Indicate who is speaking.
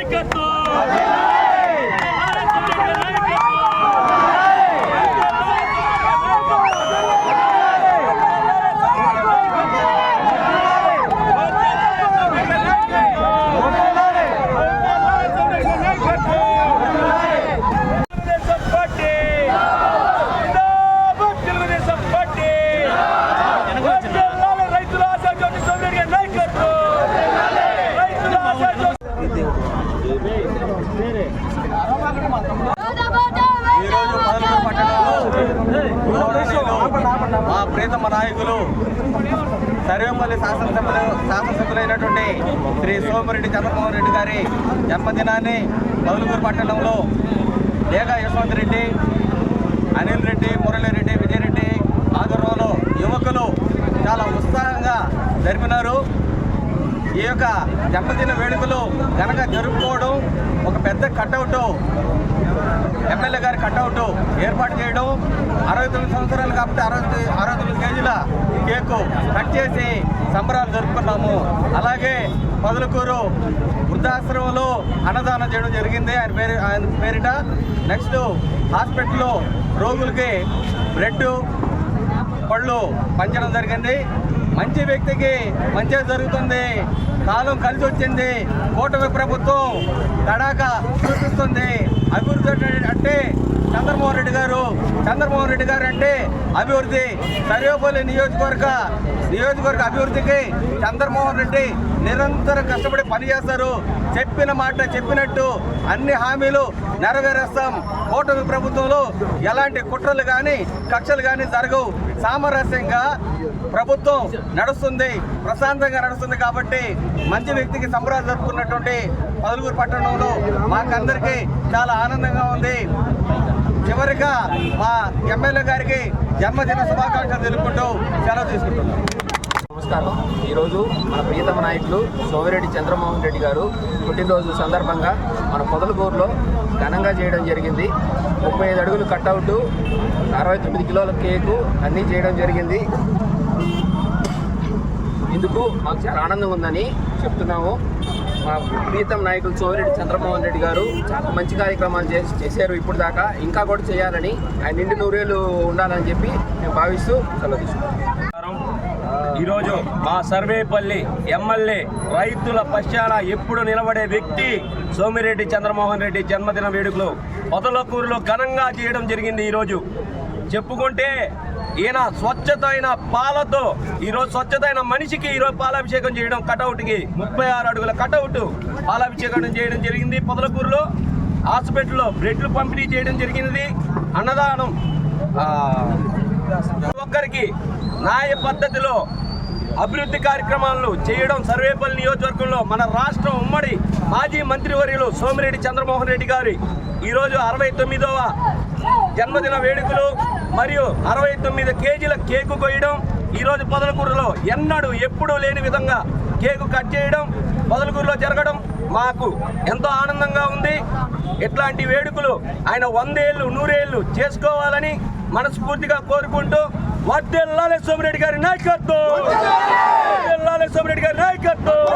Speaker 1: Take us పట్టణంలో మా ప్రీతమ నాయకులు సర్వేపల్లి శాసనసభ్యులు శాసనసభ్యులైనటువంటి శ్రీ సోమిరెడ్డి చంద్రమోహన్ రెడ్డి గారి జన్మదినాన్ని మొదలూరు పట్టణంలో లేగా యశ్వంత్ రెడ్డి అనిల్ రెడ్డి మురళీరెడ్డి విజయరెడ్డి ఆధ్వర్యంలో యువకులు చాలా ఉత్సాహంగా జరిపినారు. ఈ యొక్క జన్మదిన వేడుకలు ఘనంగా జరుపుకోవడం ఒక పెద్ద కట్అవుట్ ఎమ్మెల్యే గారి కట్అవుట్ ఏర్పాటు చేయడం అరవై తొమ్మిది సంవత్సరాలు కాబట్టి అరవై తొమ్మిది- అరవై తొమ్మిది కేజీల కేకు కట్ చేసి సంబరాలు జరుపుకున్నాము. అలాగే పదులకూరు వృద్ధాశ్రమంలో అన్నదానం చేయడం జరిగింది. ఆయన పేరు ఆయన పేరిట నెక్స్ట్ హాస్పిటల్లో రోగులకి బ్రెడ్ పళ్ళు పంచడం జరిగింది. మంచి వ్యక్తికి మంచి జరుగుతుంది. కాలం కలిసి వచ్చింది. కూటమి ప్రభుత్వం తడాక చూపిస్తుంది. అభివృద్ధి అంటే చంద్రమోహన్ రెడ్డి గారు చంద్రమోహన్ రెడ్డి గారు అంటే అభివృద్ధి. సర్వేపల్లి నియోజకవర్గ నియోజకవర్గ అభివృద్ధికి చంద్రమోహన్ రెడ్డి నిరంతరం కష్టపడి పనిచేస్తారు. చెప్పిన మాట చెప్పినట్టు అన్ని హామీలు నెరవేరేస్తాం. కూటమి ప్రభుత్వంలో ఎలాంటి కుట్రలు కానీ కక్షలు కానీ జరగవు. సామరస్యంగా ప్రభుత్వం నడుస్తుంది. ప్రశాంతంగా నడుస్తుంది కాబట్టి మంచి వ్యక్తికి సంబరాలు జరుపుకున్నటువంటి పదులుగురు పట్టణంలో మాకందరికీ చాలా ఆనందంగా ఉంది. చివరిగా మా ఎమ్మెల్యే గారికి జన్మదిన శుభాకాంక్షలు తెలుపుకుంటూ సెలవు తీసుకుంటున్నాం.
Speaker 2: నమస్కారం. ఈరోజు మన ప్రియతమ నాయకులు సోమిరెడ్డి చంద్రమోహన్ రెడ్డి గారు పుట్టినరోజు సందర్భంగా మన పొదలకూరులో ఘనంగా చేయడం జరిగింది. ముప్పై ఐదు అడుగులు కట్అవుట్ అరవై తొమ్మిది కిలోల కేకు అన్నీ చేయడం జరిగింది. ఇందుకు మాకు చాలా ఆనందం ఉందని చెప్తున్నాము. మా ప్రీతం నాయకులు సోమిరెడ్డి చంద్రమోహన్ రెడ్డి గారు చాలా మంచి కార్యక్రమాలు చేసి చేశారు ఇప్పుడు దాకా ఇంకా కూడా చేయాలని ఆయన నిండి నూరేళ్ళు ఉండాలని చెప్పి మేము భావిస్తూ సెలవు
Speaker 3: ఈరోజు మా సర్వేపల్లి ఎమ్మెల్యే రైతుల పశ్చాన ఎప్పుడు నిలబడే వ్యక్తి సోమిరెడ్డి చంద్రమోహన్ రెడ్డి జన్మదిన వేడుకలు పొదలకూరులో ఘనంగా చేయడం జరిగింది ఈరోజు. చెప్పుకుంటే ఈయన స్వచ్ఛతైన పాలతో ఈరోజు స్వచ్ఛతైన మనిషికి ఈరోజు పాలాభిషేకం చేయడం కటౌట్కి ముప్పై ఆరు అడుగుల కటౌట్ పాలాభిషేకం చేయడం జరిగింది పొదలకూరులో. హాస్పిటల్లో బ్రెడ్లు పంపిణీ చేయడం జరిగినది. అన్నదానం ఒక్కరికి న్యాయ పద్ధతిలో అభివృద్ధి కార్యక్రమాలను చేయడం సర్వేపల్లి నియోజకవర్గంలో మన రాష్ట్రం ఉమ్మడి మాజీ మంత్రివర్యులు సోమిరెడ్డి చంద్రమోహన్ రెడ్డి గారి ఈరోజు అరవై తొమ్మిదవ జన్మదిన వేడుకలు మరియు అరవై తొమ్మిది కేజీల కేకు కొయ్యడం. ఈరోజు పొదలకూరులో ఎన్నడూ ఎప్పుడూ లేని విధంగా కేకు కట్ చేయడం పొదలకూరులో జరగడం మాకు ఎంతో ఆనందంగా ఉంది. ఇట్లాంటి వేడుకలు ఆయన వందేళ్ళు నూరేళ్ళు చేసుకోవాలని మనస్ఫూర్తిగా కోరుకుంటూ వర్దెల్లాలే సోమిరెడ్డి గారి నాయకత్వం. వర్దెల్లాలే సోమిరెడ్డి గారి నాయకత్వం.